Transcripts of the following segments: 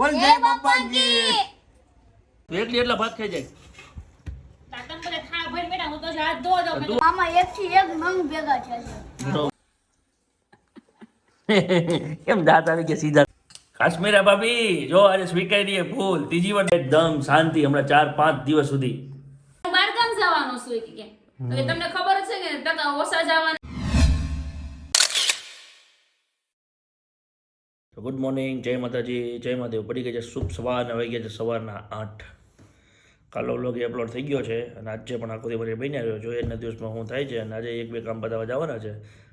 બોલ જય બાપાજી. એકલી એટલા ભાત ખાઈ જાય. તાતણ બધા ખા ભરી બેઠા હું તો હાથ ધો દઉં મેં તો મામા એક થી એક નંગ ભેગા છે. કેમ દાંત આવી ગયા સીધા? કાશ્મીરા ભાભી જો આજે સ્વીકારીએ ભૂલ. ત્રીજી વાર એકદમ શાંતિ હમણાં ચાર પાંચ દિવસ સુધી. બહાર જવાનું છું કે કેમ તો કે તમને ખબર છે કે ટકા ઓછા જવાના ગુડ મોર્નિંગ જય માતાજી જય મહાદેવ. પડી ગઈ છે શુભ સવારના વાગી ગયા છે સવારના આઠ. કાલો વ્લોગ અપલોડ થઈ ગયો છે અને આજે પણ આખો દિવસ બની રહ્યો જોઈએ આજના દિવસમાં શું થાય છે અને આજે એક બે કામ બતાવવા જવાના છે.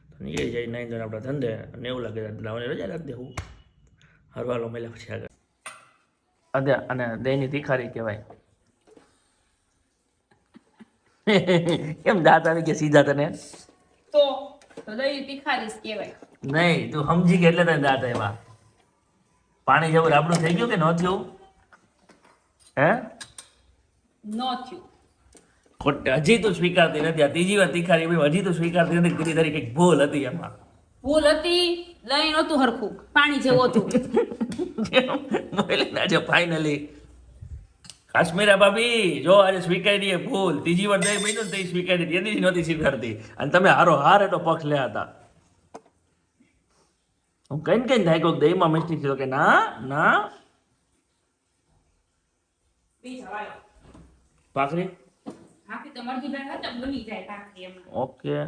તો નીકળી જાય નાઈ ધોઈને આપણા ધંધે અને એવું લાગે લાવવાની રજા રાખી દેવું. હરવાલો મળ્યા પછી આગળ. અદે અને દહીંની તીખારી કહેવાય. કેમ દાંત આવી ગયા સીધા તને? તો દહીં કહેવાય. નહીં તું સમજી કે એટલે તને દાંત આવ્યા. પાણી જેવું રાબડું થઈ ગયું કે ન થયું? હે? ન થયું. ખોટ હજી તો સ્વીકારતી નથી. આ ત્રીજી વાર તીખારી ભાઈ હજી તો સ્વીકારતી નથી. કીધી તારી કંઈક ભૂલ હતી એમાં. ભૂલ હતી લઈ નહોતું હરખું. પાણી જેવું હતું. બોલી ના છે ફાઇનલી કાશ્મીરા ભાભી જો આજે સ્વીકારી ભૂલ. ત્રીજી વાર દહીં મહિનો તે સ્વીકારી દીધી એની નહોતી સ્વીકારતી. અને તમે હારો હાર એટલો પક્ષ લ્યા હતા. હું કઈ કઈ થાય દહીંમાં મિસ્ટેક થયો કે ના ના. ભાખરી? ઓકે.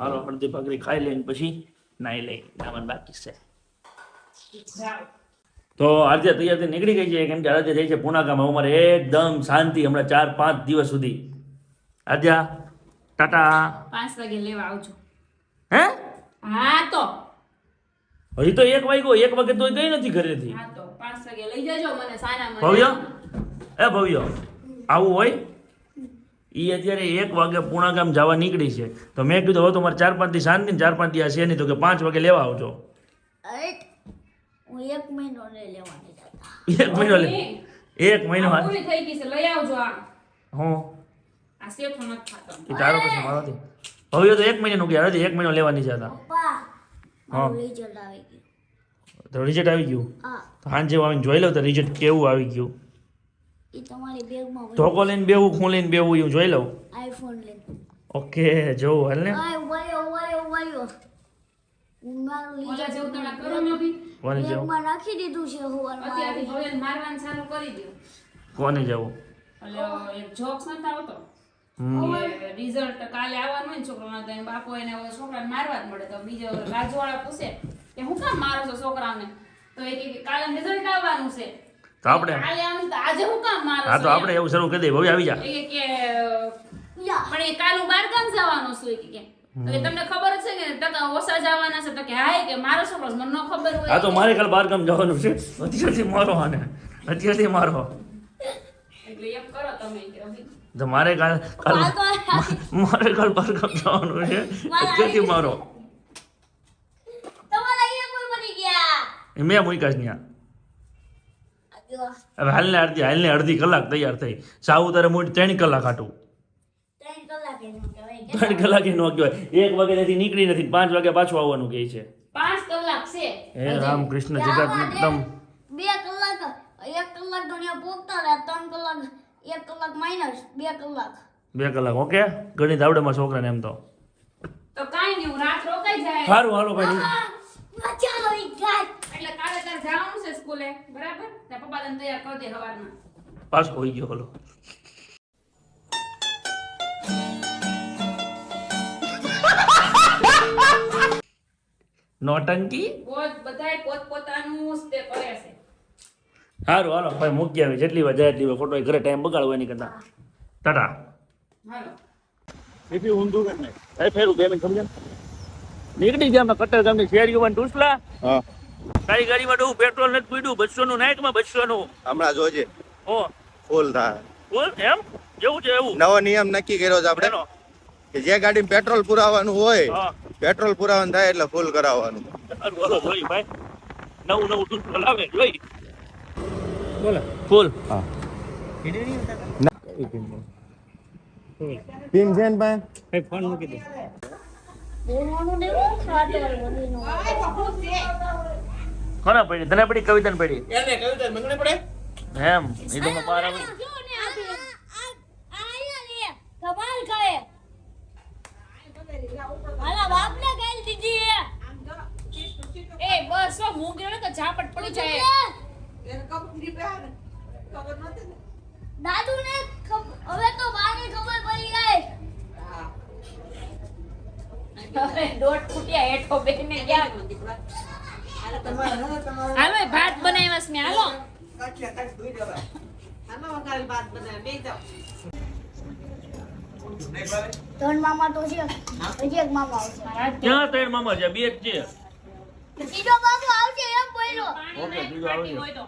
હાલો અડધી ભાખરી ખાઈ લઈને પછી નાઈ લઈ નાવાનું બાકી છે. તો આજે તૈયારથી નીકળી ગઈ છે. કેમ કે આજે થઈ છે પુણાકામાં અમારે એકદમ શાંતિ. હમણાં ચાર પાંચ દિવસ સુધી. આજે. ટાટા. પાંચ વાગે લેવા આવજો. હે? હા તો. હજી તો એક વાગ્યો એક વાગે તો ગઈ નથી ઘરેથી. હા તો પાંચ વાગે લઈ જજો મને સાના મને. ભવ્ય? એ ભવ્ય. આવું હોય? એ અત્યારે એક વાગે પુણાગામ જવા નીકળી છે. તો મેં કીધું હવે તમારે ચાર પાંચ દી શાંતિ ને ચાર પાંચ દિવસ આ છે નહીં તો કે પાંચ વાગે લેવા આવજો. એક મહિનો એક મહિનો લે. એક મહિનો હા. થઈ ગઈ છે લઈ આવજો આ. હું? આ શેઠો નથી ખાતો. તારો પછી મારો નથી ભવ્ય તો એક મહિનાનું ગયા હજી એક મહિનો લેવાની છે હતા હા. રિઝલ્ટ આવી ગયું. તો રિઝલ્ટ આવી ગયું? હા. સાંજે આવીને જોઈ લઉં તો રિઝલ્ટ કેવું આવી ગયું? એ તમારી બેગમાં ધોકો લઈને બેવું હું લઈને બેવું એવું જોઈ લઉં? આઈફોન લઈને. ઓકે જોવું હાલ ને. વાયો વાયો કોને જવું? જોક્સ આવતો રિઝલ્ટ કાલે આવવાનું હોય ને છોકરાનો તો બાપુ એને છોકરાને મારવા જ મળે તો બીજો રાજવાળા પૂછે કે હું કામ મારો છો છોકરાને? તો એ કે કાલે રિઝલ્ટ આવવાનું છે. તો આપણે કાલે આવવાનું તો આજે હું કામ મારો હા તો આપણે એવું શરૂ કરી દઈએ. ભવ્ય આવી જા. એ કે પણ એ કાલ હું બાર ગામ જવાનું છું એ તો કે તમને ખબર છે કે ટકા ઓછા જવાના છે તો કે હા કે મારો છોકરો મને ન ખબર હોય હા તો મારે કાલ બાર ગામ જવાનું છે. અત્યારથી મારો આને. અત્યારથી મારો. એટલે એમ કરો તમે કે તો મારે કાલ કાલ મારે કાલ બાર ગામ જવાનું છે કેતી મારો? તમારા અહીંયા કોઈ બની ગયા? એ મેં મૂક્યા છે ત્યાં. હવે હાલને અડધી હાલને અડધી કલાક તૈયાર થઈ. સાવ તારે મૂળ ત્રણ કલાક હાટું. ત્રણ કલાકે નો કહેવાય એક વાગે કલાકે નો કહેવાય. એક વાગ્યાથી નીકળી નથી પાંચ વાગે પાછું આવવાનું કહે છે. પાંચ કલાક છે. હે રામ કૃષ્ણ જગત એકદમ. બે કલાક એક કલાક તો ત્યાં પહોંચતા રહ્યા ત્રણ કલાક એક કલાક માઇનસ બે કલાક. બે કલાક ઓકે ગણિત આવડે મારા છોકરાને એમ તો. તો કાંઈ નહીં રાત રોકાઈ જાય. સારું હાલો ભાઈ મજા એટલે કાલે તાર જવાનું છે સ્કૂલે બરાબર? તારા પપ્પા તને તૈયાર કરી દે સવારમાં પાસ હોઈ ગયો હલો. નોટંકી? પોત બધાય પોત પોતાનું જ કરે છે. સારું હાલો ભાઈ મૂકી આવી. જેટલી વાર જાય એટલી વાર ખોટો ઘરે ટાઈમ બગાડવો એની કરતા. ટાટા. બીપી ઊંધું કે નહીં. એ ફેરું બે મિનિટ સમજે નીકળી ગયા અમે કટર ગામની શેરીઓમાં ટૂસલા હા. તારી ગાડીમાં ડું પેટ્રોલ નથી પીડ્યું બસો નું નાયકમાં બસો નું હમણાં જોજે. ઓ ફૂલ થાય. બોલ એમ? જેવું છે એવું? નવો નિયમ નક્કી કર્યો છે આપણે. કે જે ગાડીમાં પેટ્રોલ પુરાવાનું હોય હા. પેટ્રોલ પુરાવાનું થાય એટલે ફૂલ કરાવવાનું. બોલો હાલો જોઈ ભાઈ. નવું નવું ટૂસલો લાવે જોઈ. ફૂલ. હા. પિન છે ને ભાઈ? ફોન મૂકી દે. બોલવાનું નહીં ખાતર બધીનું કોના પડી તને પડી કવિતાને પડી. એને કવિતા મને પડે? એમ એ તો બાર આવે ને કમાલ કરે. મારા બાપને ગાલ દીધી એ બસ હો, ને તો ઝાપટ પડી જાય. દાદુ ને? હવે તો બાને ખબર પડી ગઈ હવે દોઢ ફૂટ્યા હેઠો બેને ક્યાં હાલો ભાત બનાવ્યા છે મેં હાલો ત્રણ મામા તો છે. એક મામા આવશે. ક્યાં ત્રણ મામા છે? બે જ છે. એમ બોલ્યો ઓકે, બીજું તો.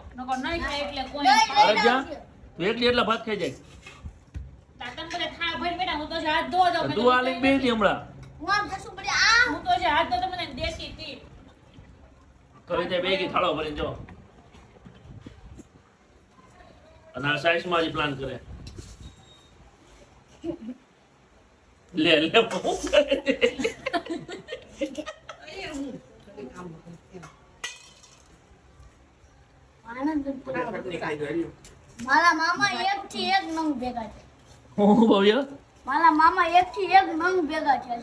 એકલી એટલા ભાત ખાઈ જાય. તો આ લઈને બેસી હમણાં. થાળો જો. અને આ જ પ્લાન કરે. લે લે કરે છે. આનંદ મારા મામા એક થી એક નંગ ભેગા છે. હું ભવ્ય? મારા મામા એક થી એક નંગ ભેગા છે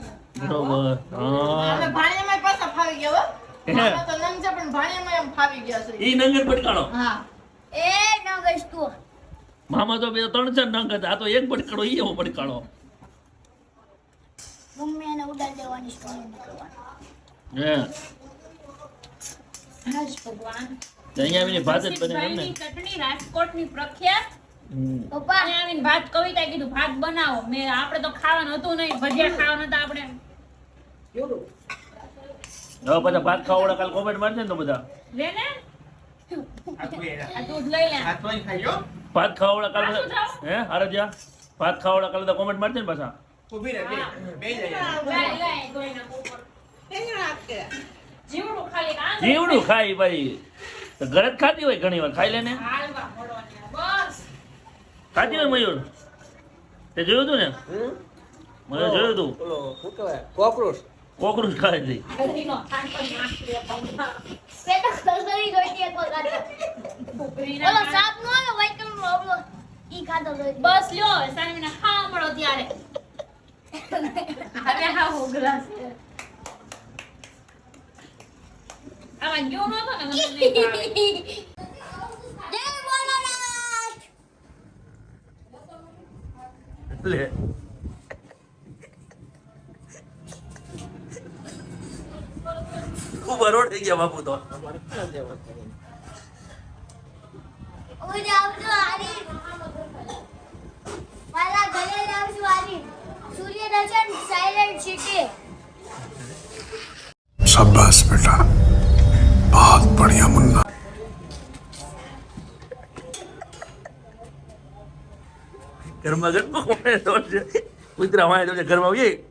બરોબર હા. ભાણિયામાં પાછા ફાવી ગયા મામા તો નંગ છે પણ ભાણિયામાં એમ ફાવી ગયા છે. ઈ નંગર પટકાણો હા. એ તું. મામા તો બે ત્રણ ચાર નંગ હતા. આ તો એક પટકાણો ઈ એવો પટકાણો મમ્મી એને ઉડાડી દેવાની સ્ટોરી નીકળવાની હે. ભગવાન. અહીંયા આવીને ભાત જ બને એમ ને ચટણી રાજકોટની પ્રખ્યાત. પપ્પા અહીંયા આવીને ભાત કવિતા કીધું ભાત બનાવો. મેં આપણે તો ખાવાનું હતું નહીં ભજીયા ખાવાના હતા આપણે. હવે પાછા ભાત ખાવાવાળા કાલ કોમેન્ટ મારજે ને તો બધા. લે ને ખાઈ ભાત ખાવાવાળા કાલ બધા? હે આરજ્યા ભાત ખાવાવાળા કાલ બધા કોમેન્ટ મારશે ને પાછા. ઊભી રહે બે. જીવડું ખાલી જીવડું ખાય ભાઈ. તો ઘરે જ ખાતી હોય ઘણી વાર? ખાઈ લે ને. ખાતી હોય મયુર? તે જોયું હતું ને? મને જોયું હતું શું કોકરોચ. ખાય હતી બસ લ્યો સાનવીને ખાવા મળો ત્યારે. હવે હા ઉઘરા છે. Naman yun na naman naman na yung Le. Ubar road है क्या बापू तो ओ जाओ तो आरी वाला गले जाओ तो आरी सूर्य दर्शन साइलेंट सिटी शाबाश बेटा बहुत बढ़िया मुन्ना ઘરમાં ઘરમાં કોણે દોડ છે કૂતરા વાય દોડ છે ઘરમાં આવીએ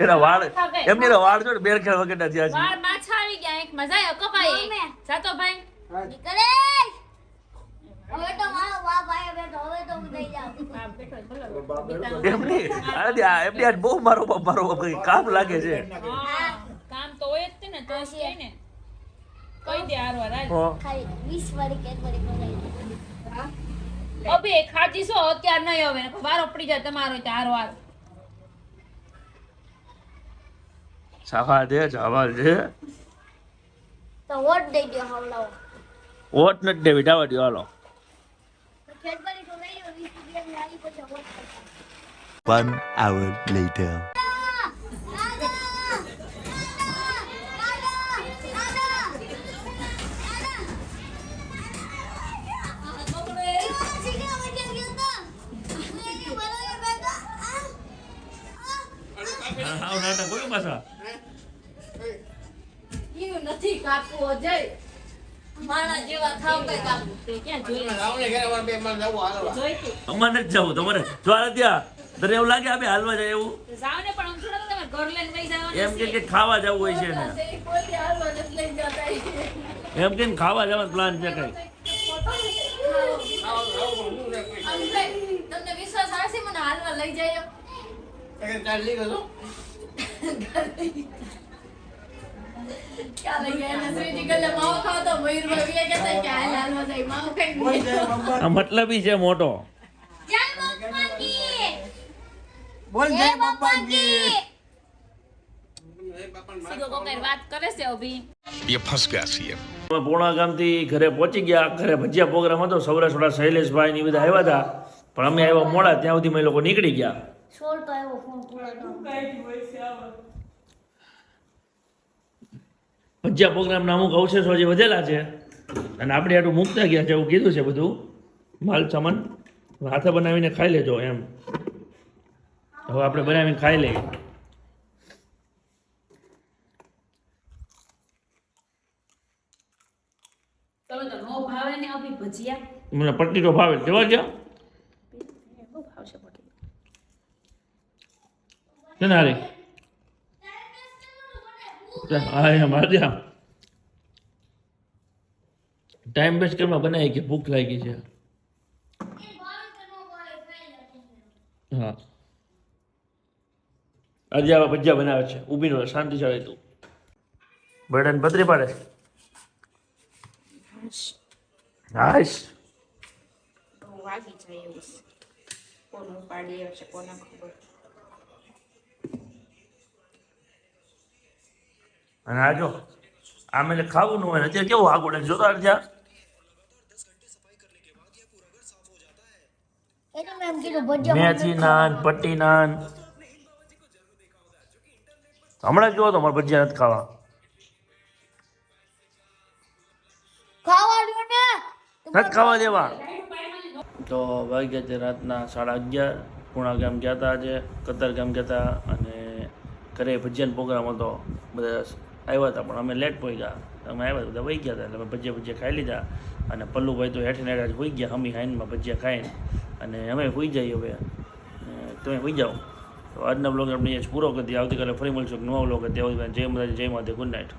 એના વાળ એમની એના વાળ જોડે બેર ખેળ વગર નથી આજે વાળ પાછા આવી ગયા એક મજા આવ્યો કપાઈ. જાતો ભાઈ. નીકળે હવે તો મારો બાપ આવ્યો બેઠો હવે તો હું થઈ જાઉં. આ બેઠો છે, ભલે. એમની આનાથી આ એમની આજ બહુ મારો બાપ મારો બાપ કઈ કામ લાગે છે. કામ તો હોય જ ને તો છે ને. કહી દે હારવાર હાલ. ખાલી વીસ વાળી કે એક વાળી પકડી અબે ખાતી છો અત્યારે નહીં હવે વારો પડી જાય તમારો ત્યાં હારવાર સાવા દે છે તો વોટ દઈ દો હમણાં વોટ નથી દેવી ડાવા દો હાલો. One hour later. હાવ નાટક હોય કાપે પાછા ઈનું નથી કાપવો જઈ માણા જેવા થાવ કઈ કાપવું તે ક્યાં જોઈએ રાવણે ઘરે અમારે જ જવું જવું તમારે જો ત્યાં તને એવું લાગે આપણે હાલવા જાય એવું? જાવ એમ કે કે ખાવા જવું હોય છે ને. એમ કે ખાવા જવાનો પ્લાન છે કઈ. કઈ. તમને વિશ્વાસ આવશે મને હાલવા લઈ જાય એમ? સેકન્ડ ચાર્જ લીધો છો ક્યાં લઈ ગયા એને શ્રીજી ગલ્લે માવો ખાવો તો મયુરભાઈ બી કહેતા કે હાલ હાલવા જાય માવો ખાઈ આ મતલબ ઈ છે મોટો જય બાપા કી બોલ જય બાપા કી સીધો કોકઈ વાત કરે છે અભી ये फंस गया सीएम અમે પૂર્ણા ગામથી ઘરે પહોંચી ગયા ઘરે ભજીયા પ્રોગ્રામ હતો સૌરાષ્ટ્ર શૈલેષભાઈ ને ઈ બધા આવ્યા હતા પણ અમે આવ્યા મોડા ત્યાં સુધી અમે લોકો નીકળી ગયા ભજીયા પ્રોગ્રામના અમુક અવશેષો જે વધેલા છે. અને આપણે આટલું મૂકતા ગયા છે એવું કીધું છે બધું. માલ સામાન હાથે બનાવીને ખાઈ લેજો એમ. હવે આપણે બનાવીને ખાઈ લઈએ. મને પટ્ટી તો ભાવે. જવા ગયા બહુ ભાવશે પટી છે ને હારી? હા એમ હારી ટાઈમ વેસ્ટ કરવા બનાવી કે ભૂખ લાગી છે. હા. આજે આવા ભજીયા બનાવે છે. ઊભી નો શાંતિ ચાલે તું. બર્ડન પતરી પાડે હાશ. વાગી જાય એવું કોને ખબર. અને આ જો આમ એટલે ખાવું ન હોય ને અત્યારે કેવું આગળ જોતા મેથી નાન પટ્ટી નાન. હમણાં જ જોવો તો મારે ભજીયા નથી ખાવા. નથી ખાવા દેવા. તો વાગ્યા છે રાતના સાડા અગિયાર. પૂણા ગામ ગયા હતા આજે કતાર ગામ ગયા હતા અને ઘરે ભજીયાનો પ્રોગ્રામ હતો. બધા આવ્યા હતા, પણ અમે લેટ પહોંચ્યા અમે આવ્યા બધા વહી ગયા હતા અમે ભજીયા ભજીયા ખાઈ લીધા. અને પલ્લુભાઈ તો હેઠે હેઠ જ હોઈ ગયા હમી હાઈનમાં ભજીયા ખાઈને. અને અમે હોઈ જઈએ હવે. તમે હોઈ જાઓ. તો આજના બ્લોગ આપણે અહીંયા પૂરો કરી આવતીકાલે ફરી મળશું નવા બ્લોગ ત્યાં જય માતાજી, જય માતા ગુડ નાઇટ